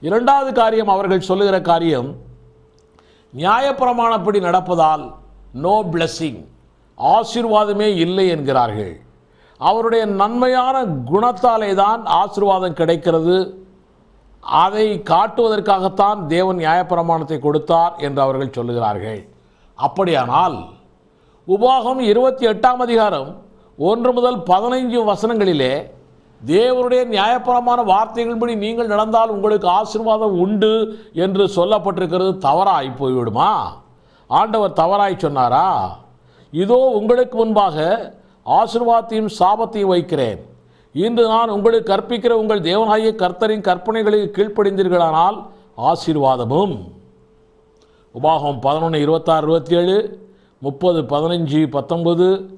இரண்டாவது காரியம் அவர்கள் சொல்லுகிற காரியம் நியாயப்பிரமாணப்படி நடப்பதால் நோ பிளஸ்ஸிங் ஆசீர்வாதமே இல்லை என்கிறார்கள். அவருடைய நன்மையான குணத்தாலே தான் ஆசீர்வாதம் கிடைக்கிறது. அதை காட்டுவதற்காகத்தான் தேவன் நியாயப்பிரமாணத்தை கொடுத்தார் என்று அவர்கள் சொல்லுகிறார்கள். அப்படியானால் உபாகம் இருபத்தி எட்டாம் அதிகாரம் ஒன்று முதல் பதினைஞ்சு வசனங்களிலே தேவருடைய நியாயப்பரமான வார்த்தைகள்படி நீங்கள் நடந்தால் உங்களுக்கு ஆசீர்வாதம் உண்டு என்று சொல்லப்பட்டிருக்கிறது. தவறாய் போய்விடுமா? ஆண்டவர் தவறாய் சொன்னாரா? இதோ உங்களுக்கு முன்பாக ஆசீர்வாதத்தையும் சாபத்தையும் வைக்கிறேன். இன்று நான் உங்களுக்கு கற்பிக்கிற உங்கள் தேவனாகிய கர்த்தரின் கற்பனைகளுக்கு கீழ்ப்படிந்தீர்களானால் ஆசீர்வாதமும். உபாகம் பதினொன்று இருபத்தாறு இருபத்தி ஏழு முப்பது பதினஞ்சு பத்தொன்பது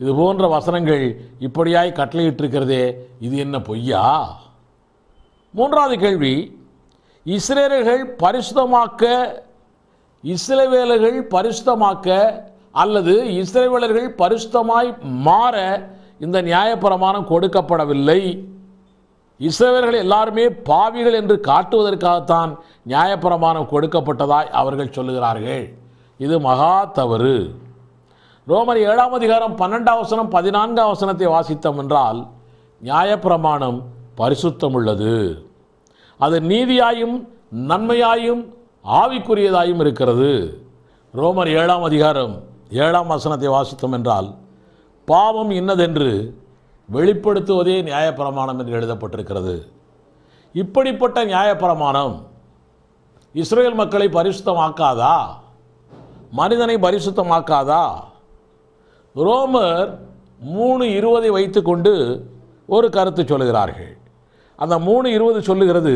இது போன்ற வசனங்கள் இப்படியாய் கட்டளையிட்டிருக்கிறதே இது என்ன பொய்யா? மூன்றாவது கேள்வி இஸ்ரேலர்கள் பரிசுத்தமாக்க இஸ்ரேவேலர்கள் பரிசுத்தமாக்க அல்லது இஸ்ரேவேலர்கள் பரிசுத்தமாய் மாற இந்த நியாயப்பிரமாணம் கொடுக்கப்படவில்லை. இஸ்ரேவர்கள் எல்லாருமே பாவிகள் என்று காட்டுவதற்காகத்தான் நியாயப்பிரமாணம் கொடுக்கப்பட்டதாய் அவர்கள் சொல்லுகிறார்கள். இது மகா தவறு. ரோமர் ஏழாம் அதிகாரம் பன்னெண்டாம் வசனம் பதினான்காம் வசனத்தை வாசித்தோம் என்றால் நியாயப்பிரமாணம் பரிசுத்தம் உள்ளது அது நீதியாயும் நன்மையாயும் ஆவிக்குரியதாயும் இருக்கிறது. ரோமர் ஏழாம் அதிகாரம் ஏழாம் வசனத்தை வாசித்தோம் என்றால் பாவம் இன்னதென்று வெளிப்படுத்துவதே நியாயப்பிரமாணம் என்று எழுதப்பட்டிருக்கிறது. இப்படிப்பட்ட நியாயப்பிரமாணம் இஸ்ரேல் மக்களை பரிசுத்தமாக்காதா? மனிதனை பரிசுத்தமாக்காதா? ரோமர் மூணு இருபதை வைத்துக்கொண்டு ஒரு கருத்து சொல்லுகிறார்கள். அந்த மூணு இருபது சொல்லுகிறது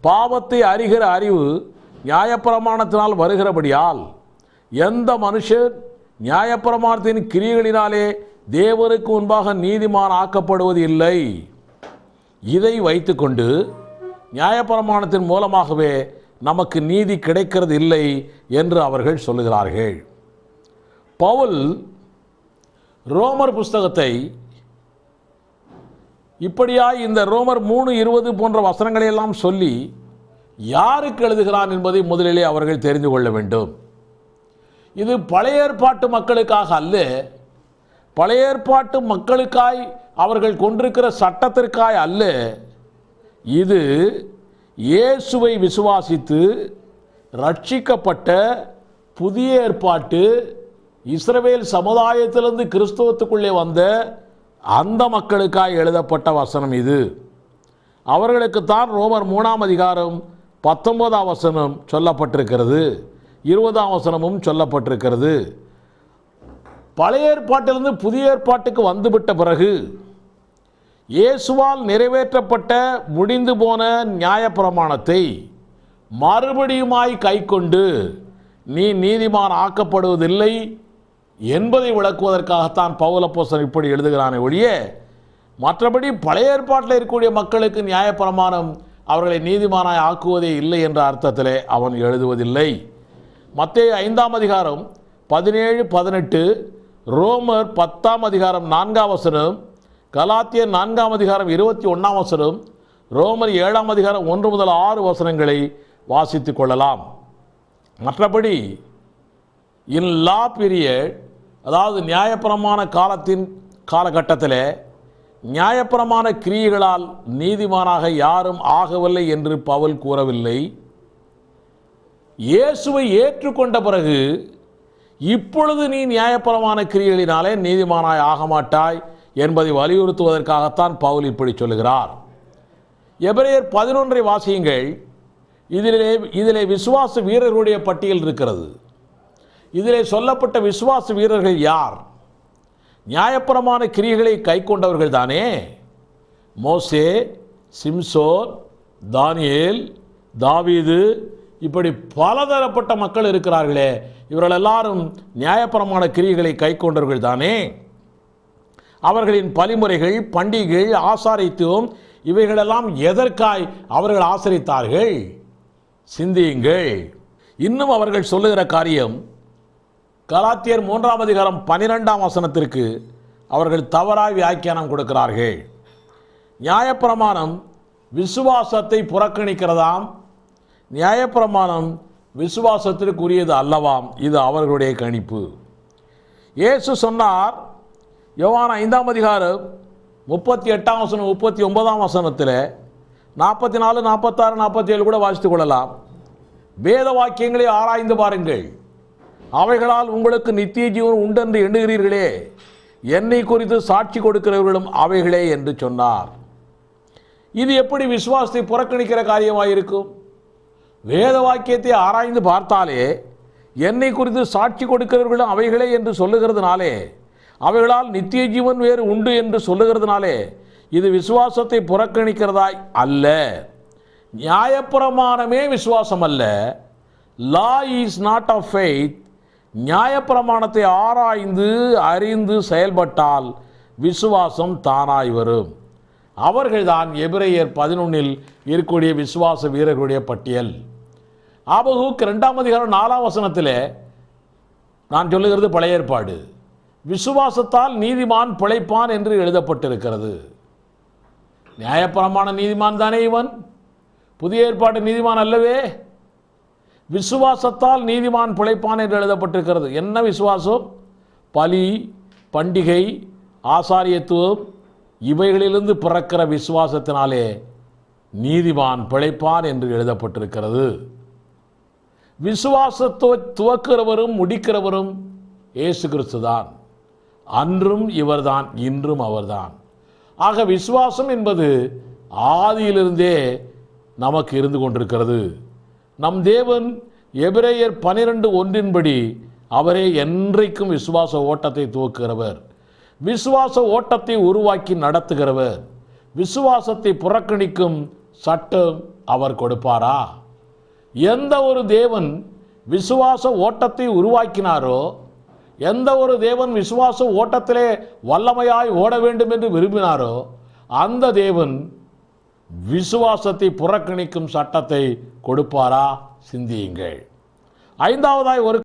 பாவத்தை அறிகிற அறிவு நியாயப்பிரமாணத்தினால் வருகிறபடியால் எந்த மனுஷன் நியாயப்பிரமாணத்தின் கிரியைகளினாலே தேவருக்கு முன்பாக நீதிமான் ஆக்கப்படுவது இல்லை. இதை வைத்துக்கொண்டு நியாயப்பிரமாணத்தின் மூலமாகவே நமக்கு நீதி கிடைக்கிறது இல்லை என்று அவர்கள் சொல்லுகிறார்கள். பவுல் ரோமர் புஸ்தகத்தை இப்படியாய் இந்த ரோமர் மூணு இருபது போன்ற வசனங்களை எல்லாம் சொல்லி யாருக்கு எழுதுகிறான் என்பதை முதலிலே அவர்கள் தெரிந்து கொள்ள வேண்டும். இது பழைய ஏற்பாட்டு மக்களுக்காக அல்ல பழைய ஏற்பாட்டு மக்களுக்காய் அவர்கள் கொண்டிருக்கிற சட்டத்திற்காய் அல்ல. இது இயேசுவை விசுவாசித்து ரட்சிக்கப்பட்ட புதிய ஏற்பாட்டு இஸ்ரவேல் சமுதாயத்திலிருந்து கிறிஸ்தவத்துக்குள்ளே வந்த அந்த மக்களுக்காய் எழுதப்பட்ட வசனம் இது. அவர்களுக்குத்தான் ரோமர் மூணாம் அதிகாரம் பத்தொன்பதாம் வசனம் சொல்லப்பட்டிருக்கிறது. இருபதாம் வசனமும் சொல்லப்பட்டிருக்கிறது. பழைய ஏற்பாட்டிலிருந்து புதிய ஏற்பாட்டுக்கு வந்துவிட்ட பிறகு இயேசுவால் நிறைவேற்றப்பட்ட முடிந்து போன நியாயப்பிரமாணத்தை மறுபடியுமாய் கைக்கொண்டு நீ நீதிமான் ஆக்கப்படுவதில்லை என்பதை விளக்குவதற்காகத்தான் பவுலப்போசன் இப்படி எழுதுகிறானே ஒழிய மற்றபடி பழைய ஏற்பாட்டில் இருக்கக்கூடிய மக்களுக்கு நியாயப்பிரமாணம் அவர்களை நீதிமானாய் ஆக்குவதே இல்லை என்ற அர்த்தத்திலே அவன் எழுதுவதில்லை. மத்திய ஐந்தாம் அதிகாரம் பதினேழு பதினெட்டு ரோமர் பத்தாம் அதிகாரம் நான்காம் வசனம் கலாத்திய நான்காம் அதிகாரம் இருபத்தி ஒன்றாம் வசனம் ரோமர் ஏழாம் அதிகாரம் ஒன்று முதல் ஆறு வசனங்களை வாசித்துக் கொள்ளலாம். மற்றபடி இன் லா பீரியட் அதாவது நியாயப்பிரமான காலத்தின் காலகட்டத்தில் நியாயப்பிரமான கிரியைகளால் நீதிமானாக யாரும் ஆகவில்லை என்று பவுல் கூறவில்லை. இயேசுவை ஏற்றுக்கொண்ட பிறகு இப்பொழுது நீ நியாயப்பிரமான கிரியைகளினாலே நீதிமானாய் ஆக மாட்டாய் என்பதை வலியுறுத்துவதற்காகத்தான் பவுல் இப்படி சொல்லுகிறார். எபிரேயர் பதினொன்றை வாசியுங்கள். இதிலே இதிலே விசுவாச வீரர்களுடைய பட்டியல் இருக்கிறது. இதிலே சொல்லப்பட்ட விசுவாச வீரர்கள் யார்? நியாயப்பிரமாண கிரியைகளை கை கொண்டவர்கள் தானே? மோசே சிம்சோன் தானியேல் தாவீது இப்படி பலதரப்பட்ட மக்கள் இருக்கிறார்களே. இவர்கள் எல்லாரும் நியாயப்பரமான கிரியைகளை கை கொண்டவர்கள் தானே? அவர்களின் பலிமுறைகள் பண்டிகைகள் ஆசாரித்துவம் இவைகளெல்லாம் எதற்காய் அவர்கள் ஆசரித்தார்கள்? சிந்தியுங்கள். இன்னும் அவர்கள் சொல்லுகிற காரியம் கலாத்தியர் மூன்றாம் அதிகாரம் பனிரெண்டாம் வசனத்திற்கு அவர்கள் தவறாய் வியாக்கியானம் கொடுக்கிறார்கள். நியாயப்பிரமாணம் விசுவாசத்தை புறக்கணிக்கிறதாம். நியாயப்பிரமாணம் விசுவாசத்திற்குரியது அல்லவாம். இது அவர்களுடைய கணிப்பு. இயேசு சொன்னார் யோவான் ஐந்தாம் அதிகாரம் முப்பத்தி எட்டாம் வசனம் முப்பத்தி ஒன்பதாம் வசனத்தில் நாற்பத்தி நாலு நாற்பத்தாறு நாற்பத்தி ஏழு கூட வாசித்துக் கொள்ளலாம். வேத வாக்கியங்களை ஆராய்ந்து பாருங்கள். அவைகளால் உங்களுக்கு நித்திய ஜீவன் உண்டென்று எண்ணுகிறீர்களே. என்னை குறித்து சாட்சி கொடுக்கிறவர்களும் அவைகளே என்று சொன்னார். இது எப்படி விசுவாசத்தை புறக்கணிக்கிற காரியமாக இருக்கும் வேத வாக்கியத்தை ஆராய்ந்து பார்த்தாலே என்னை குறித்து சாட்சி கொடுக்கிறவர்களும் அவைகளே என்று சொல்லுகிறதுனாலே அவைகளால் நித்திய ஜீவன் வேறு உண்டு என்று சொல்லுகிறதுனாலே இது விசுவாசத்தை புறக்கணிக்கிறதாய் அல்ல. நியாயப்பிரமாணமே விசுவாசம் அல்ல law is not of faith நியாயப்பிரமாணத்தை ஆராய்ந்து அறிந்து செயல்பட்டால் விசுவாசம் தானாய் வரும். அவர்கள்தான் எபிரேயர் பதினொன்னில் இருக்கக்கூடிய விசுவாச வீரர்களுடைய பட்டியல். ஆபகுக்கு ரெண்டாம் அதிகாரம் நாலாம் வசனத்தில் நான் சொல்லுகிறது பழைய ஏற்பாடு. விசுவாசத்தால் நீதிமான் பிழைப்பான் என்று எழுதப்பட்டிருக்கிறது. நியாயப்பிரமாண நீதிமான் தானே இவன்? புதிய ஏற்பாட்டு நீதிமான் அல்லவே? விசுவாசத்தால் நீதிமான் பிழைப்பான் என்று எழுதப்பட்டிருக்கிறது. என்ன விசுவாசம்? பலி பண்டிகை ஆசாரியத்துவம் இவைகளிலிருந்து பிறக்கிற விசுவாசத்தினாலே நீதிமான் பிழைப்பான் என்று எழுதப்பட்டிருக்கிறது. விசுவாசத்துவ துவக்கிறவரும் முடிக்கிறவரும் இயேசு கிறிஸ்து தான். அன்றும் இவர்தான் இன்றும் அவர்தான். ஆக விசுவாசம் என்பது ஆதியிலிருந்தே நமக்கு இருந்து கொண்டிருக்கிறது. நம் தேவன் எபிரேயர் பனிரெண்டு ஒன்றின்படி அவரே என்றைக்கும் விசுவாச ஓட்டத்தை துவக்குகிறவர். விசுவாச ஓட்டத்தை உருவாக்கி நடத்துகிறவர். விசுவாசத்தை புறக்கணிக்கும் சட்டம் அவர் கொடுப்பாரா? எந்த ஒரு தேவன் விசுவாச ஓட்டத்தை உருவாக்கினாரோ எந்த ஒரு தேவன் விசுவாச ஓட்டத்திலே வல்லமையாய் ஓட வேண்டும் என்று விரும்பினாரோ அந்த தேவன் விசுவாசத்தை புறக்கணிக்கும் சட்டத்தை கொடுப்பாரா? சிந்தியுங்கள். ஐந்தாவதாய் ஒரு